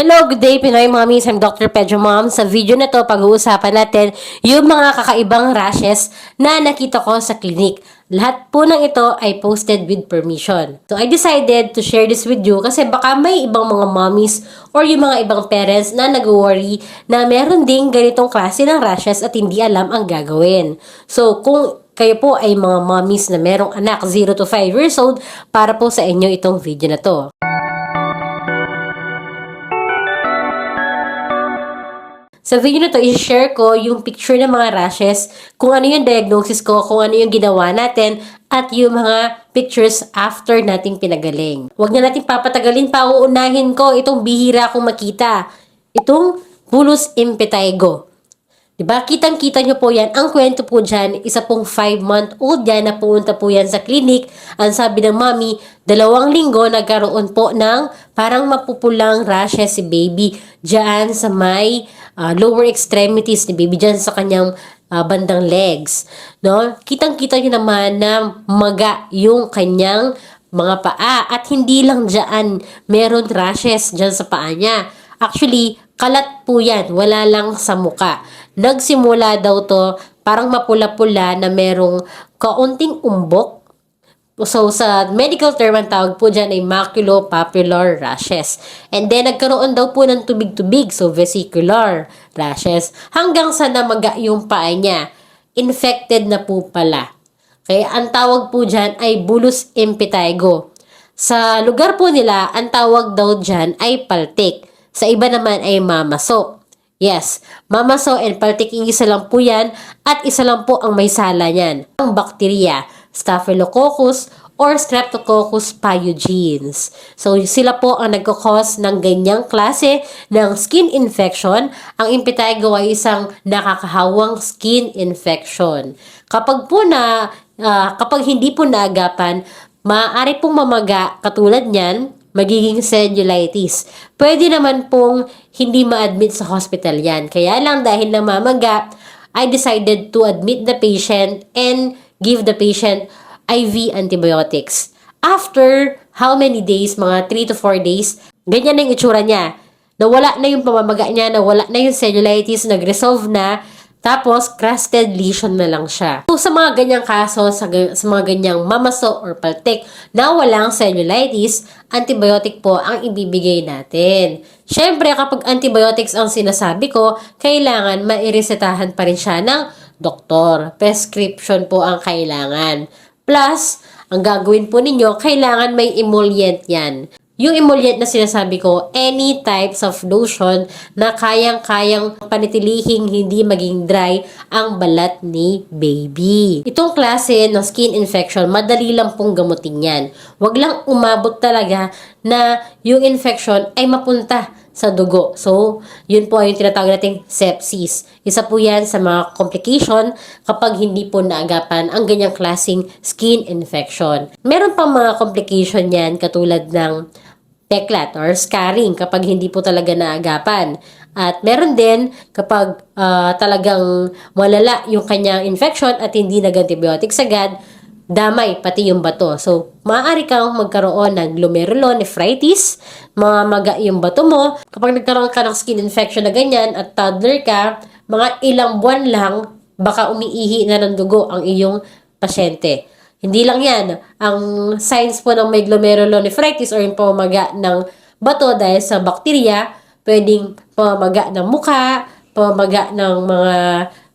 Hello, good day Pinoy Mommies. I'm Dr. Pedro Mom. Sa video na to, pag-uusapan natin yung mga kakaibang rashes na nakita ko sa clinic. Lahat po ng ito ay posted with permission. So, I decided to share this with you kasi baka may ibang mga mommies or yung mga ibang parents na nag-worry na meron ding ganitong klase ng rashes at hindi alam ang gagawin. So, kung kayo po ay mga mommies na merong anak 0 to 5 years old, para po sa inyo itong video na to. Sa video na to, i-share ko yung picture ng mga rashes, kung ano yung diagnosis ko, kung ano yung ginawa natin, at yung mga pictures after nating pinagaling. Huwag na nating papatagalin pa, uunahin ko itong bihira kong makita. Itong Bulus impetigo. Diba? Kitang-kita nyo po yan. Ang kwento po dyan, isa pong 5-month-old yan na pumunta po yan sa clinic. Ang sabi ng mami, dalawang linggo nagkaroon po ng parang mapupulang rashes si baby dyan sa may ah, lower extremities ni baby dyan sa kanyang ah, bandang legs. No? Kitang-kita nyo naman na maga yung kanyang mga paa at hindi lang dyan meron rashes dyan sa paa niya. Actually, kalat po yan, wala lang sa muka. Nagsimula daw to parang mapula-pula na merong kaunting umbok. So, sa medical term, ang tawag po dyan ay maculopapular rashes. And then, nagkaroon daw po ng tubig-tubig, so vesicular rashes, hanggang sa namaga yung paa niya. Infected na po pala. Kaya, ang tawag po dyan ay bulus impetigo. Sa lugar po nila, ang tawag daw dyan ay paltik. Sa iba naman ay mamaso. Yes, mamaso and paltiking isa lang po yan at isa lang po ang may sala niyan. Ang bakterya, Staphylococcus or Streptococcus pyogenes. So sila po ang nagkakos ng ganyang klase ng skin infection. Ang impetigo ay isang nakakahawang skin infection. Kapag po na ah, kapag hindi po naagapan, maaari pong mamaga katulad niyan magiging cellulitis. Pwede naman pong hindi ma-admit sa hospital yan. Kaya lang dahil namamaga, I decided to admit the patient and give the patient IV antibiotics. After how many days, mga 3 to 4 days, ganyan na yung itsura niya. Nawala na yung pamamaga niya, nawala na yung cellulitis, nag-resolve na, tapos, crusted lesion na lang siya. So, sa mga ganyang kaso, sa, sa mga ganyang mamaso or paltik na walang cellulitis, antibiotic po ang ibibigay natin. Siyempre, kapag antibiotics ang sinasabi ko, kailangan mairesetahan pa rin siya ng doktor. Prescription po ang kailangan. Plus, ang gagawin po ninyo, kailangan may emollient yan. Yung emollient na sinasabi ko, any types of lotion na kayang-kayang panitilihing hindi maging dry ang balat ni baby. Itong klase ng skin infection, madali lang pong gamutin yan. Huwag lang umabot talaga na yung infection ay mapunta sa dugo. So, yun po ay yung tinatawag nating sepsis. Isa po yan sa mga complication kapag hindi po naagapan ang ganyang klasing skin infection. Meron pang mga complication yan katulad ng peklat or scarring kapag hindi po talaga naagapan. At meron din kapag ah, talagang malala yung kanyang infection at hindi nag-antibiotics agad, damay pati yung bato. So, maaari kang magkaroon ng glomerulonephritis, mamaga yung bato mo. Kapag nagkaroon ka ng skin infection na ganyan at toddler ka, mga ilang buwan lang, baka umiihi na ng dugo ang iyong pasyente. Hindi lang yan. Ang signs po ng may glomerulonephritis or yung pamamaga ng bato dahil sa bakterya, pwedeng pamamaga ng muka, pamamaga ng mga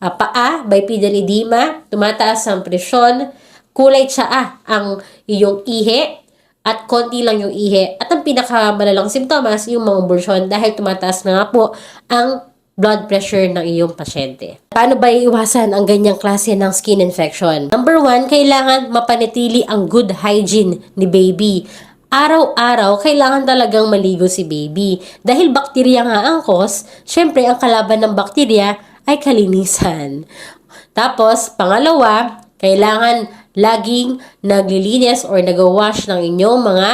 ah, paa, bipedal edema, tumataas ang presyon, kulay tsaa ang iyong ihi, at konti lang yung ihi. At ang pinakamalalang simptomas, yung mga bursyon dahil tumataas na nga po ang blood pressure ng iyong pasyente. Paano ba iiwasan ang ganyang klase ng skin infection? Number one, kailangan mapanatili ang good hygiene ni baby. Araw-araw, kailangan talagang maligo si baby. Dahil bakterya nga ang cause, syempre ang kalaban ng bakterya ay kalinisan. Tapos, pangalawa, kailangan laging naglilinis or nag-wash ng inyong mga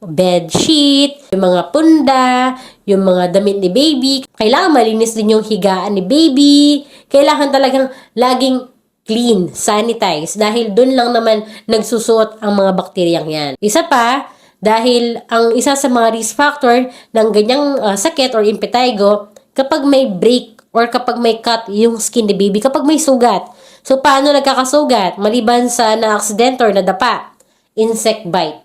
bed sheet, yung mga punda, yung mga damit ni baby. Kailangan malinis din yung higaan ni baby. Kailangan talagang laging clean, sanitize. Dahil dun lang naman nagsusuot ang mga bakteryang yan. Isa pa, Dahil ang isa sa mga risk factor ng ganyang ah, sakit or impetigo, kapag may break or kapag may cut yung skin ni baby, kapag may sugat. So, paano nagkakasugat? Maliban sa na-accident or nadapa, insect bite.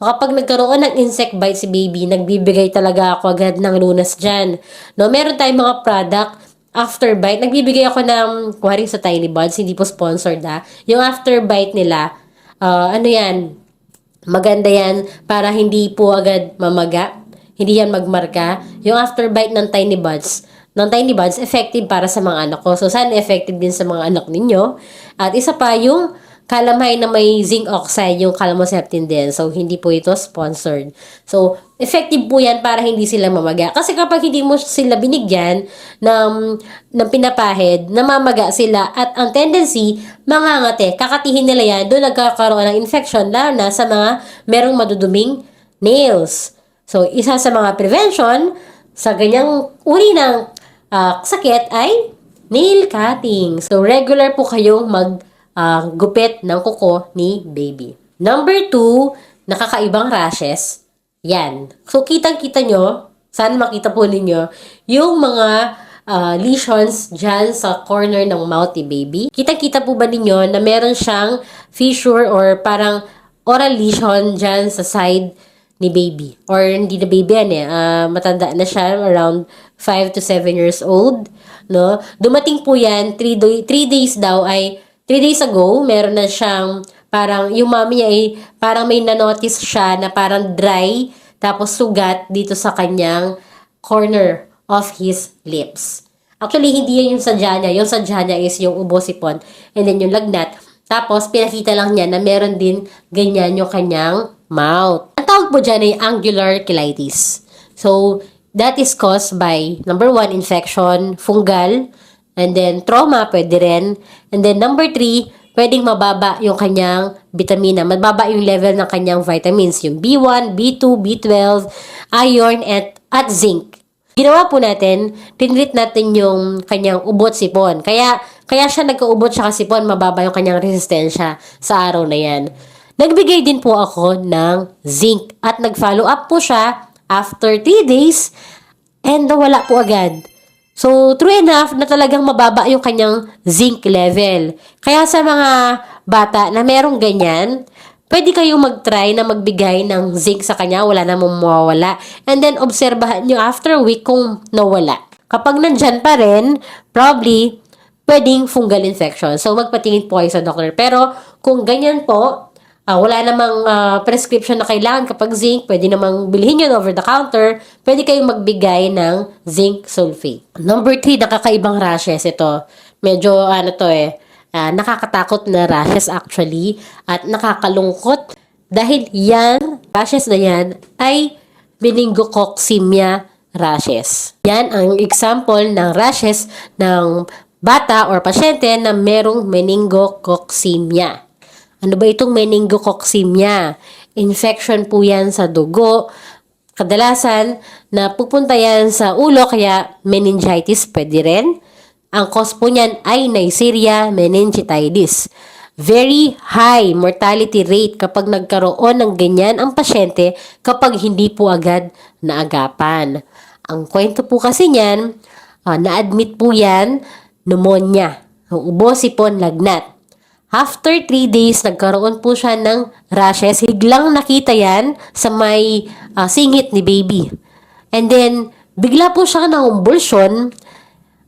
So, kapag nagkaroon ng insect bite si baby, nagbibigay talaga ako agad ng lunas dyan. No, meron tayong mga product, after bite, nagbibigay ako ng, kuwari sa Tiny Buds, hindi po sponsored ha. Yung after bite nila, ah, ano yan, maganda yan para hindi po agad mamaga. Hindi yan magmarka. Yung after bite ng Tiny Buds, ng Tiny Buds, effective para sa mga anak ko. So, sana effective din sa mga anak ninyo. At isa pa, yung calamine na may zinc oxide, yung calamoceptin din. So, hindi po ito sponsored. So, effective po yan para hindi sila mamaga. Kasi kapag hindi mo sila binigyan ng, ng pinapahid, namamaga sila at ang tendency, mangangate, kakatihin nila yan, doon nagkakaroon ng infection, lalo na sa mga merong maduduming nails. So, isa sa mga prevention sa ganyang uri ng ah, sakit ay nail cutting. So, regular po kayong mag ah, gupit ng kuko ni baby. Number two, nakakaibang rashes. Yan. So, kitang-kita nyo, sana makita po ninyo, yung mga ah, lesions dyan sa corner ng mouth ni baby. Kitang-kita po ba ninyo na meron siyang fissure or parang oral lesion dyan sa side ni baby. Or hindi na baby yan eh. ah, matanda na siya, around 5 to 7 years old. No? Dumating po yan, 3 day, three days daw ay, 3 days ago, meron na siyang, parang, yung mami niya ay, parang may nanotice siya na parang dry, tapos sugat dito sa kanyang corner of his lips. Actually, hindi yan yung sadya niya. Yung sadya niya is yung ubo sipon and then yung lagnat. Tapos, pinakita lang niya na meron din ganyan yung kanyang mouth. Ang tawag po dyan ay angular cheilitis. So, that is caused by, number one, infection, fungal, and then trauma, pwede rin. And then number three, pwedeng mababa yung kanyang vitamina. Mababa yung level ng kanyang vitamins, yung B1, B2, B12, iron, at, at zinc. Ginawa po natin, tinreat natin yung kanyang ubot sipon. Kaya, kaya siya nagkaubot siya kasi sipon, mababa yung kanyang resistensya sa araw na yan. Nagbigay din po ako ng zinc at nag-follow up po siya after 3 days and wala po agad. So, true enough na talagang mababa yung kanyang zinc level. Kaya sa mga bata na merong ganyan, pwede kayong mag-try na magbigay ng zinc sa kanya, wala namang mawawala. And then, obserbahan nyo after a week kung nawala. Kapag nandyan pa rin, probably, pwedeng fungal infection. So, magpatingin po kayo sa doctor. Pero, kung ganyan po, ah, wala namang ah, prescription na kailangan kapag zinc, pwede namang bilhin yun over the counter, pwede kayong magbigay ng zinc sulfate. Number three, nakakaibang rashes ito. Medyo, ano to eh, ah, nakakatakot na rashes actually, at nakakalungkot dahil yan, rashes na yan, ay meningococcemia rashes. Yan ang example ng rashes ng bata or pasyente na merong meningococcemia. Ano ba itong meningococcemia? Infection po yan sa dugo. Kadalasan, na pupunta yan sa ulo, kaya meningitis pwede rin. Ang cause po niyan ay Neisseria meningitis. Very high mortality rate kapag nagkaroon ng ganyan ang pasyente kapag hindi po agad naagapan. Ang kwento po kasi niyan, ah, na-admit po yan, pneumonia, ubo, sipon, lagnat. After 3 days, nagkaroon po siya ng rashes. Biglang nakita yan sa may ah, singit ni baby. And then, bigla po siya na umbulsyon,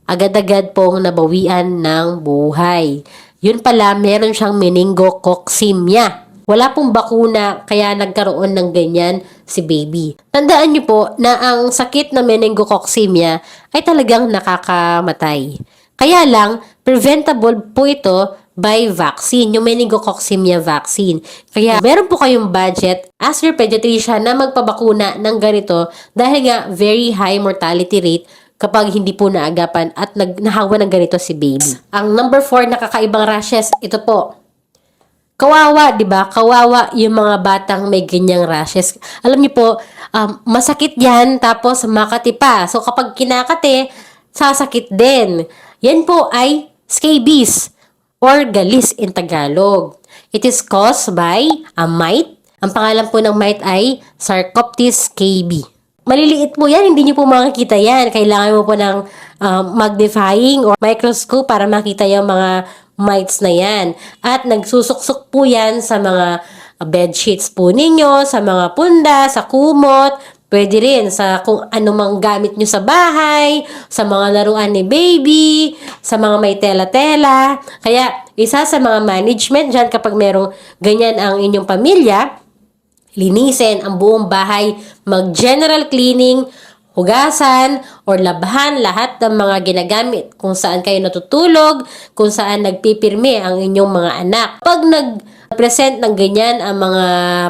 agad-agad pong nabawian ng buhay. Yun pala, meron siyang meningococcemia. Wala pong bakuna kaya nagkaroon ng ganyan si baby. Tandaan niyo po na ang sakit na meningococcemia ay talagang nakakamatay. Kaya lang, preventable po ito by vaccine, yung meningococcemia vaccine. Kaya meron po kayong budget as your pediatrician na magpabakuna ng ganito dahil nga very high mortality rate kapag hindi po naagapan at nag, nahawa ng ganito si baby. Ang number four, nakakaibang rashes, ito po. Kawawa, 'di ba? Kawawa yung mga batang may ganyang rashes. Alam niyo po, um, masakit 'yan tapos makati pa. So kapag kinakate, sasakit din. Yan po ay scabies or galis in Tagalog. It is caused by a mite. Ang pangalan po ng mite ay Sarcoptes KB. Maliliit po yan, hindi nyo po makikita yan. Kailangan mo po ng um, magnifying or microscope para makita yung mga mites na yan. At nagsusuksok po yan sa mga bed sheets po ninyo, sa mga punda, sa kumot, Pwede rin sa kung ano mang gamit nyo sa bahay, sa mga laruan ni baby, sa mga may tela-tela. Kaya, isa sa mga management dyan kapag merong ganyan ang inyong pamilya, linisin ang buong bahay, mag-general cleaning, hugasan, or labhan lahat ng mga ginagamit kung saan kayo natutulog, kung saan nagpipirmi ang inyong mga anak. Pag nag-present ng ganyan ang mga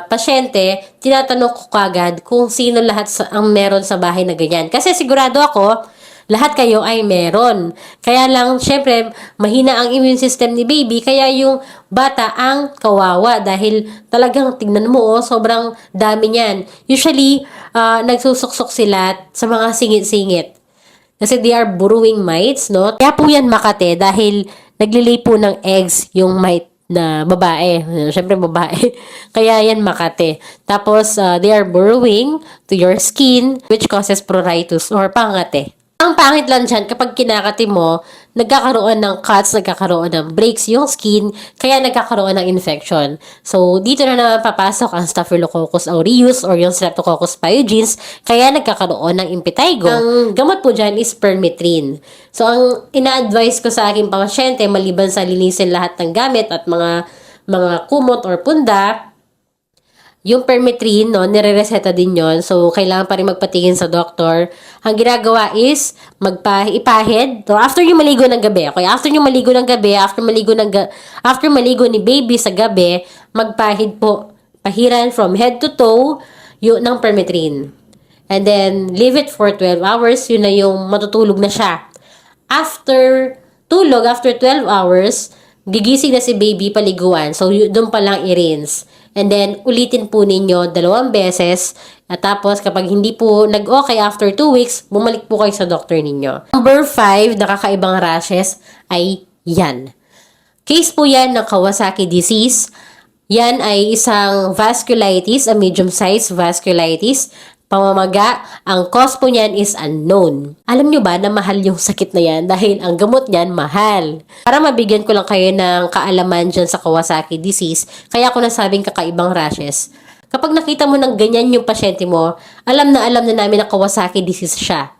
pasyente, tinatanong ko kagad kung sino lahat sa, ang meron sa bahay na ganyan. Kasi sigurado ako, lahat kayo ay meron. Kaya lang, syempre, mahina ang immune system ni baby, kaya yung bata ang kawawa dahil talagang tignan mo, oh, sobrang dami niyan. Usually, ah, nagsusuksok sila sa mga singit-singit. Kasi they are burrowing mites, no? Kaya po yan makate dahil naglilay po ng eggs yung mite na babae. Siyempre babae. Kaya yan makate. Tapos, ah, they are burrowing to your skin which causes pruritus or pangate. Ang pangit lang dyan, kapag kinakati mo, nagkakaroon ng cuts, nagkakaroon ng breaks yung skin, kaya nagkakaroon ng infection. So, dito na naman papasok ang Staphylococcus aureus or yung Streptococcus pyogenes, kaya nagkakaroon ng impetigo. Ang gamot po dyan is permethrin. So, ang ina-advise ko sa aking pasyente, maliban sa linisin lahat ng gamit at mga mga kumot or punda, yung permethrin, no, nire-reseta din yon So, kailangan pa rin magpatingin sa doktor. Ang ginagawa is, magpa ipahid. So, after yung maligo ng gabi, okay? After yung maligo ng gabi, after maligo ng ga- after maligo ni baby sa gabi, magpahid po. Pahiran from head to toe yung ng permethrin. And then, leave it for 12 hours. Yun na yung matutulog na siya. After tulog, after 12 hours, gigising na si baby paliguan. So, doon pa lang i-rinse. And then, ulitin po ninyo dalawang beses. At tapos, kapag hindi po nag-okay after 2 weeks, bumalik po kayo sa doctor ninyo. Number 5, nakakaibang rashes ay yan. Case po yan ng Kawasaki disease. Yan ay isang vasculitis, a medium-sized vasculitis. Pamamaga, ang cause po niyan is unknown. Alam nyo ba na mahal yung sakit na yan dahil ang gamot niyan mahal. Para mabigyan ko lang kayo ng kaalaman dyan sa Kawasaki disease, kaya ako nasabing kakaibang rashes. Kapag nakita mo ng ganyan yung pasyente mo, alam na alam na namin na Kawasaki disease siya.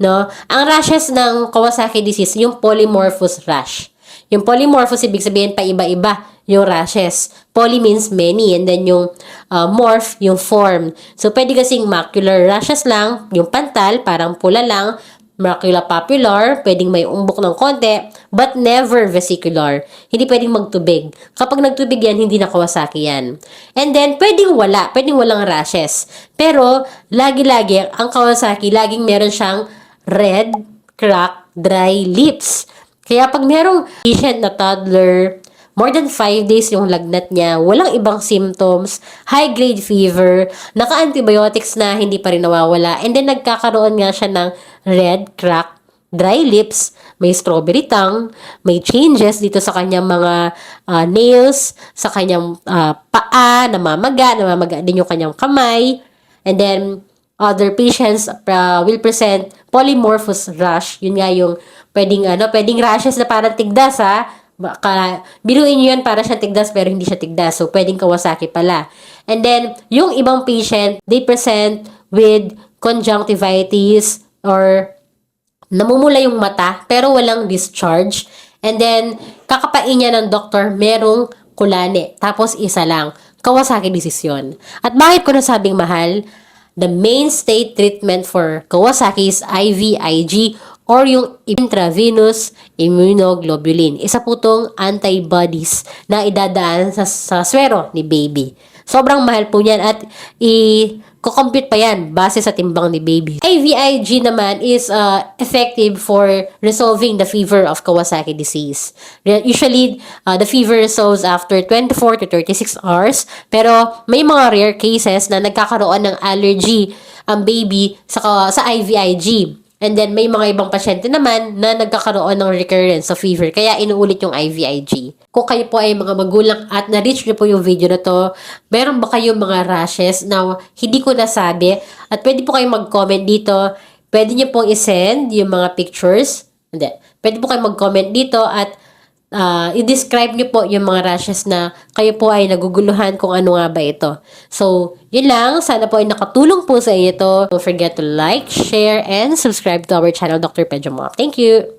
No? Ang rashes ng Kawasaki disease, yung polymorphous rash. Yung polymorphous, ibig sabihin pa iba-iba yung rashes. Poly means many, and then yung uh, morph, yung form. So, pwede kasing macular rashes lang, yung pantal, parang pula lang, maculopapular, pwedeng may umbok ng konti, but never vesicular. Hindi pwedeng magtubig. Kapag nagtubig yan, hindi na Kawasaki yan. And then, pwedeng wala, pwedeng walang rashes. Pero, lagi-lagi, ang Kawasaki, laging meron siyang red, crack, dry lips. Kaya pag merong patient na toddler, more than 5 days yung lagnat niya, walang ibang symptoms, high-grade fever, naka-antibiotics na hindi pa rin nawawala, and then nagkakaroon nga siya ng red, crack, dry lips, may strawberry tongue, may changes dito sa kanyang mga ah, nails, sa kanyang ah, paa, namamaga, namamaga din yung kanyang kamay, and then other patients uh, will present polymorphous rash. Yun nga yung pwedeng ano, pwedeng rashes na parang tigdas ha. Baka, biruin nyo yan para siya tigdas pero hindi siya tigdas. So, pwedeng Kawasaki pala. And then, yung ibang patient, they present with conjunctivitis or namumula yung mata pero walang discharge. And then, kakapain niya ng doktor, merong kulane. Tapos, isa lang. Kawasaki disease yun. At bakit ko nasabing mahal? The mainstay treatment for Kawasaki is IVIG or yung intravenous immunoglobulin. Isa po tong antibodies na idadaan sa, sa swero ni baby. Sobrang mahal po yan at i-compute pa yan base sa timbang ni baby. IVIG naman is uh, effective for resolving the fever of Kawasaki disease. Usually, uh, the fever resolves after 24 to 36 hours. Pero may mga rare cases na nagkakaroon ng allergy ang baby sa, sa IVIG. And then, may mga ibang pasyente naman na nagkakaroon ng recurrence of fever, kaya inuulit yung IVIG. Kung kayo po ay mga magulang at na-reach niyo po yung video na to, meron ba kayong mga rashes na hindi ko nasabi? At pwede po kayong mag-comment dito. Pwede niyo pong isend yung mga pictures. Hindi. Pwede po kayong mag-comment dito at ah, i-describe niyo po yung mga rashes na kayo po ay naguguluhan kung ano nga ba ito. So, yun lang. Sana po ay nakatulong po sa iyo ito. Don't forget to like, share, and subscribe to our channel, Dr. Pedro Mo. Thank you!